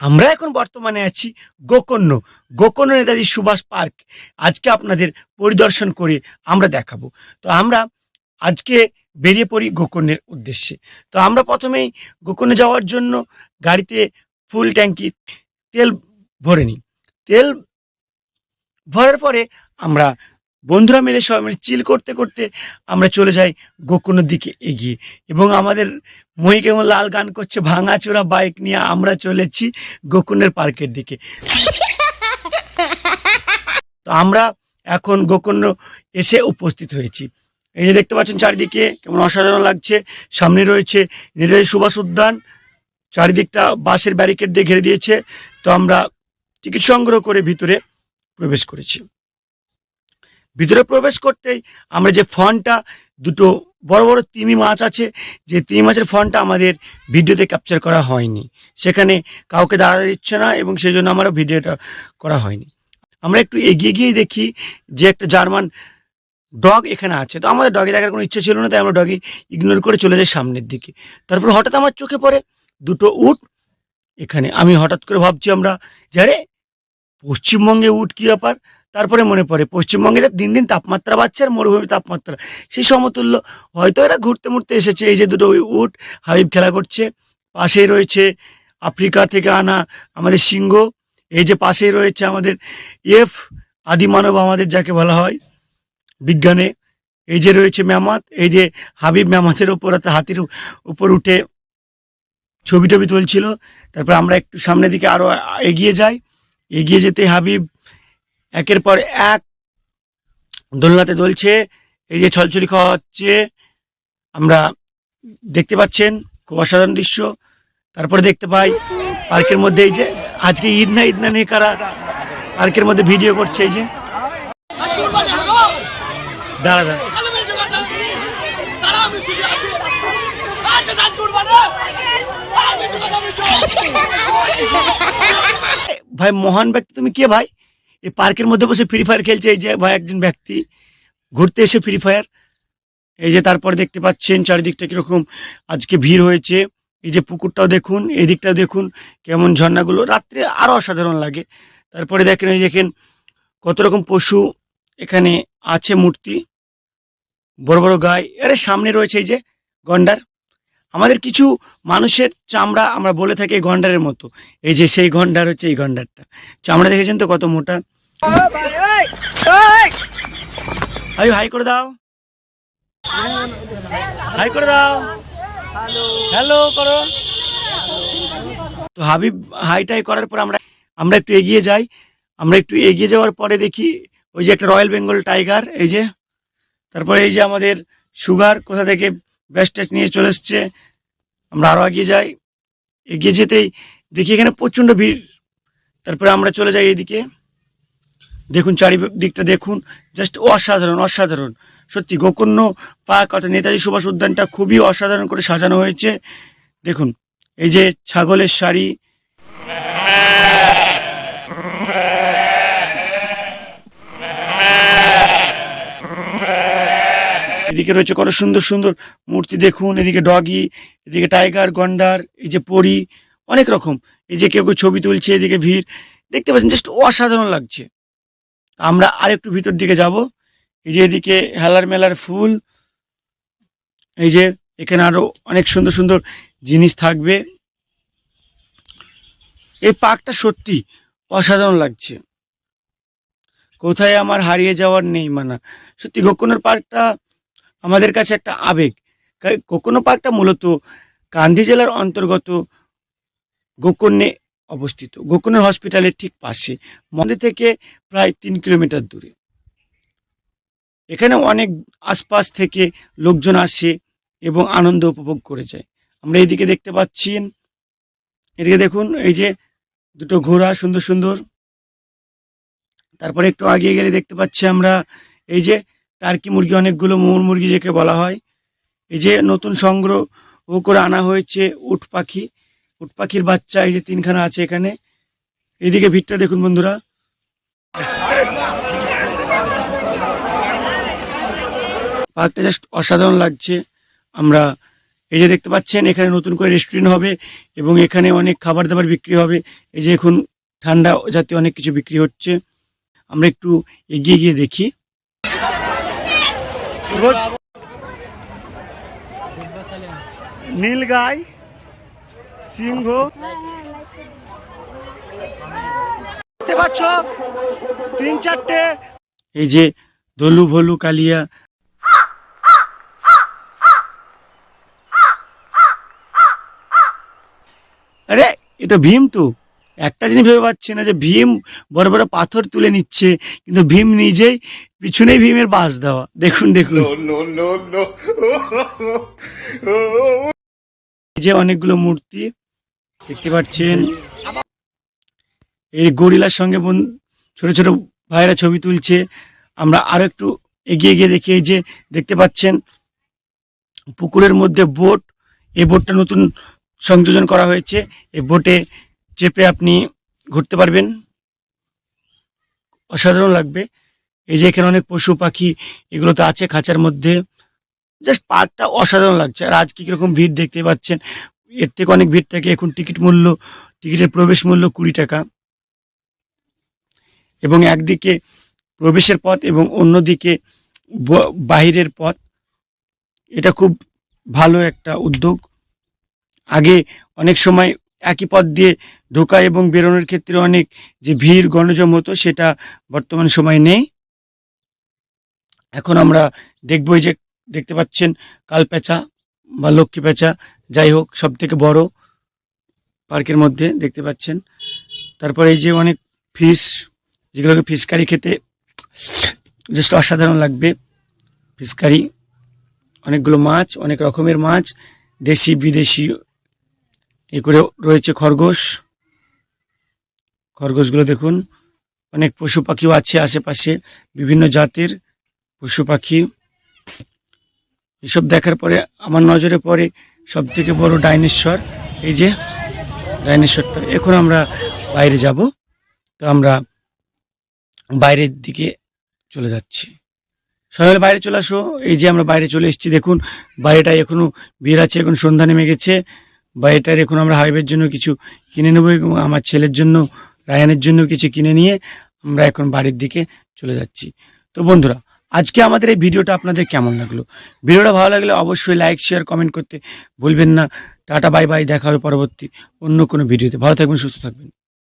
আমরা এখন বর্তমানে আছি গোকর্ণ গোকর্ণ নেতাজি সুভাষ পার্ক। আজকে আপনাদের পরিদর্শন করে আমরা দেখাবো। তো আমরা আজকে বেরিয়ে পড়ি গোকর্ণের উদ্দেশ্যে। তো আমরা প্রথমেই গোকর্ণে যাওয়ার জন্য গাড়িতে ফুল ট্যাঙ্কি, তেল ভরে নিই। তেল ভরার পরে আমরা বন্ধুরা মিলে সবাই মিলে চিল করতে করতে আমরা চলে যাই গোকর্ণের দিকে এগিয়ে। এবং আমাদের মহি কেমন লাল গান করছে, ভাঙাচোরা বাইক নিয়ে আমরা চলেছি গোকুনের পার্কের দিকে। তো আমরা এখন গোকর্ণ এসে উপস্থিত হয়েছি। এই যে দেখতে পাচ্ছেন চারিদিকে কেমন অসাধারণ লাগছে। সামনে রয়েছে নেতাজি সুভাষ উদ্যান, চারিদিকটা বাঁশের ব্যারিকেড দিয়ে ঘিরে দিয়েছে। তো আমরা টিকিট সংগ্রহ করে ভিতরে প্রবেশ করেছি। ভিতরে প্রবেশ করতেই আমরা যে ফন্টটা দুটো বড় বড় তিমি মাছ আছে। যে তিমি মাছের ফন্টটা আমাদের ভিডিওতে ক্যাপচার করা হয়নি। সেখানে কাউকে দাঁড়াতে দিচ্ছে না এবং সেই জন্য আমরা ভিডিওটা করা হয়নি। আমরা একটু এগিয়ে গিয়ে দেখি যে একটা জার্মান ডগ এখানে আছে। তো আমাদের ডগে দেখার কোনো ইচ্ছে ছিল না, তাই আমরা ডগে ইগনোর করে চলে যাই সামনের দিকে। তারপর হঠাৎ আমার চোখে পড়ে দুটো উট এখানে। আমি হঠাৎ করে ভাবছি আমরা, যে আরে, পশ্চিমবঙ্গে উট কী ব্যাপার? তারপরে মনে পড়ে। পশ্চিমবঙ্গে তো দিন দিন তাপমাত্রা বাড়ছে আর মরুভূমি তাপমাত্রা। সেই সমতুল্য। হয়তো এরা ঘুরতে মুড়তে এসেছে। এই যে দুটো উট, হাবিব খেলা করছে। পাশেই রয়েছে আফ্রিকা থেকে আনা আমাদের সিংহ। এই যে পাশেই রয়েছে আমাদের এফ আদিমানব আমাদের যাকে বলা হয় বিজ্ঞানে। এই যে রয়েছে ম্যামাত। এই যে হাবিব ম্যামাতের ওপর অর্থাৎ হাতির উপর উঠে ছবি টবি তুলছিল। তারপর আমরা একটু সামনের দিকে আরও এগিয়ে যাই। এগিয়ে যেতে হাবিব একের পর এক দোলনাতে দোলছে এই যে ছলছলি খাওয়া হচ্ছে আমরা দেখতে পাচ্ছেন, খুব অসাধারণ দৃশ্য। তারপরে দেখতে পাই, পার্কের মধ্যে এই যে, আজকে ঈদ না ঈদ না নিয়ে কারা পার্কের মধ্যে ভিডিও করছে এই যে। দাঁড়া দাঁড়া। ভাই, মহান ব্যক্তি তুমি কে ভাই? এই পার্কের মধ্যে বসে ফ্রি ফায়ার খেলছে এই যে ভাই একজন ব্যক্তি। ঘুরতে এসে ফ্রি ফায়ার এই যে তারপরে দেখতে পাচ্ছেন চারিদিকটা কীরকম আজকে ভিড় হয়েছে। এই যে পুকুরটাও দেখুন এই দিকটাও দেখুন কেমন ঝর্ণাগুলো। রাত্রে আরও অসাধারণ লাগে। তারপরে দেখেন, এই দেখেন কত রকম পশু এখানে আছে মূর্তি। বড় বড় গায়ে আরে সামনে রয়েছে এই যে গন্ডার। আমাদের কিছু মানুষের চামড়া আমরা বলে থাকি গন্ডারের মতো। এই যে সেই গন্ডার হচ্ছে এই গন্ডারটা। চামড়া দেখেছেন তো কত মোটা? ভাই হাই করে দাও। হাই করে দাও। হ্যালো করো। তো হাবিব, হাই টাই করার পর আমরা আমরা একটু এগিয়ে যাই। আমরা একটু এগিয়ে যাওয়ার পরে দেখি ওই যে একটা রয়্যাল বেঙ্গল টাইগার, এই যে। তারপরে এই যে আমাদের সুগার, কোথা থেকে ব্যাস নিয়ে চলে এসছে। আমরা আরও এগিয়ে যাই। এগিয়ে যেতেই দেখি এখানে প্রচণ্ড ভিড়। তারপরে আমরা চলে যাই এদিকে। দেখুন চারিদিকটা দেখুন জাস্ট অসাধারণ অসাধারণ। সত্যি গোকর্ণ পার্ক অর্থাৎ নেতাজি সুভাষ উদ্যানটা খুবই অসাধারণ করে সাজানো হয়েছে। দেখুন, এই যে ছাগলের শাড়ি। এদিকে রয়েছে কত সুন্দর সুন্দর মূর্তি দেখুন, এদিকে ডগি, এদিকে টাইগার, গন্ডার, এই যে পরি, অনেক রকম। এই যে কেউ কেউ ছবি তুলছে, এদিকে ভিড়। দেখতে পাচ্ছেন, জাস্ট অসাধারণ লাগছে। আমরা আর একটু ভিতর দিকে যাব। এই যে এদিকে হেলার মেলার ফুল। এই যে এখানে আরও অনেক সুন্দর সুন্দর জিনিস থাকবে। এই পার্কটা সত্যি অসাধারণ লাগছে। কোথায় আমার হারিয়ে যাওয়ার নেই মানা। সত্যি গোকর্ণের পার্কটা আমাদের কাছে একটা আবেগ। কা- গোকর্ণ পার্কটা মূলত কান্ধি জেলার অন্তর্গত গোকর্ণে অবস্থিত। গোকর্ণ হসপিটালের ঠিক পাশে, মন্দির থেকে প্রায় তিন কিলোমিটার দূরে। এখানে অনেক আশপাশ থেকে লোকজন আসে এবং আনন্দ উপভোগ করে যায়। আমরা এইদিকে দেখতে পাচ্ছি, এদিকে দেখুন, এই যে দুটো ঘোড়া, সুন্দর সুন্দর। তারপরে একটু আগিয়ে গেলে দেখতে পাচ্ছি আমরা, এই যে টার্কি মুরগি অনেকগুলো মোর মুরগি যাকে বলা হয়। এই যে নতুন সংগ্রহ করে আনা হয়েছে উট পাখি। উট পাখির বাচ্চা এই যে তিনখানা আছে এখানে। এইদিকে ভিড়টা দেখুন বন্ধুরা। পার্কটা জাস্ট অসাধারণ লাগছে। আমরা এই যে দেখতে পাচ্ছেন, এখানে নতুন করে রেস্টুরেন্ট হবে এবং এখানে অনেক খাবার দাবার বিক্রি হবে। এই যে এখন ঠান্ডা জাতীয় অনেক কিছু বিক্রি হচ্ছে। আমরা একটু এগিয়ে গিয়ে দেখি। রোজ নীলগাই সিংহ। দেখতে পাচ্ছ, তিন চারটে। এই যে ধলু ভলু কালিয়া। আরে, এটা ভীম তো। একটা জিনিস ভেবে পাচ্ছি না যে ভীম বড় বড় পাথর তুলে নিচ্ছে, কিন্তু ভীম নিজেই পিছনেই ভীমের বাস দেওয়া। দেখুন দেখুন। যে অনেকগুলো মূর্তি দেখতে পাচ্ছেন। এই গরিলার সঙ্গে বোন ছোট ছোট ভাইয়েরা ছবি তুলছে। আমরা আরও একটু এগিয়ে গিয়ে দেখি এই যে দেখতে পাচ্ছেন পুকুরের মধ্যে বোট এই বোটটা নতুন সংযোজন করা হয়েছে। এই বোটে চেপে আপনি ঘুরতে পারবেন। অসাধারণ লাগবে। এই যে এখানে অনেক পশু পাখি এগুলো তো আছে খাঁচার মধ্যে। জাস্ট পার্কটা অসাধারণ লাগছে। আর আজকে কীরকম ভিড় দেখতে পাচ্ছেন? এর থেকে অনেক ভিড় থাকে। এখন টিকিট মূল্য, টিকিটের প্রবেশ মূল্য কুড়ি টাকা। এবং একদিকে প্রবেশের পথ এবং অন্যদিকে বাহিরের পথ। এটা খুব ভালো একটা উদ্যোগ। আগে অনেক সময় একই পথ দিয়ে ঢোকা এবং বেরোনোর ক্ষেত্রে অনেক যে ভিড় গণজম হতো সেটা বর্তমান সময় নেই। এখন আমরা দেখব যে দেখতে পাচ্ছেন কালপেঁচা বা লক্ষ্মী পেঁচা, যাই হোক সব থেকে বড় পার্কের মধ্যে দেখতে পাচ্ছেন। তারপরে এই যে অনেক ফিশ, যেগুলোকে ফিশ কারি খেতে জাস্ট অসাধারণ লাগবে। ফিশ কারি, অনেকগুলো মাছ, অনেক রকমের মাছ, দেশি, বিদেশি, এ করে রয়েছে খরগোশ। খরগোশগুলো দেখুন, অনেক পশু পাখিও আছে আশেপাশে, বিভিন্ন জাতের। পশু পাখি, এসব দেখার পরে আমার নজরে পড়ে সব থেকে বড় ডাইনেশ্বর এই যে ডাইনোসরটা। এখন আমরা বাইরে যাব। তো আমরা বাইরের দিকে চলে যাচ্ছি। সবাই বাইরে চলে আসো। এই যে আমরা বাইরে চলে এসেছি। দেখুন বাইরেটায় এখনও ভিড় আছে। এখন সন্ধ্যা নেমে গেছে। বাইরেটার এখন আমরা হাইওয়ের জন্য কিছু কিনে নেব এবং আমার ছেলের জন্য, রায়ানের জন্য কিছু কিনে নিয়ে আমরা এখন বাড়ির দিকে চলে যাচ্ছি। তো বন্ধুরা আজকে আমাদের এই ভিডিওটা আপনাদের কেমন লাগল? ভিডিওটা ভালো লাগলে অবশ্যই লাইক শেয়ার কমেন্ট করতে ভুলবেন না। টাটা বাই বাই দেখা হবে পরবর্তী অন্য কোনো ভিডিওতে। ভালো থাকবেন, সুস্থ থাকবেন।